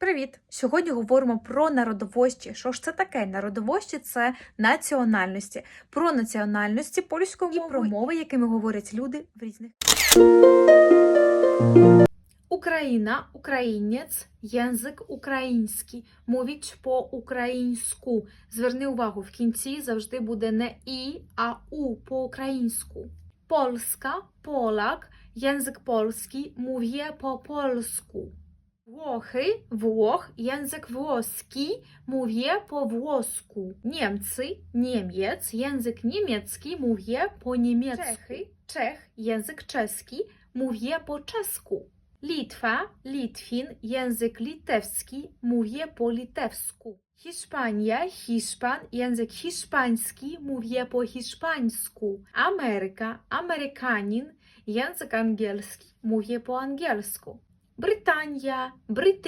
Привіт! Сьогодні говоримо про народовощі. Що ж це таке? Народовощі це національності. Про національності польської мови і про мови, якими говорять люди в різних. Україна, українець, язик український, мовить по-українську. Зверни увагу, в кінці завжди буде не і, а у по-українську. Польська, полак, polski, mówię po polsku. Włochy, Włoch, język włoski, mówię po włosku. Niemcy, Niemiec, język niemiecki, mówię po niemiecku. Czechy, Czech, język czeski, mówię po czesku. Litwa, Litwin, język litewski, mówię po litewsku. Hiszpania, Hiszpan, język hiszpański, mówię po hiszpańsku. Ameryka, Amerykanin, język angielski, mówię po angielsku. Brytania, Brytyjczyk,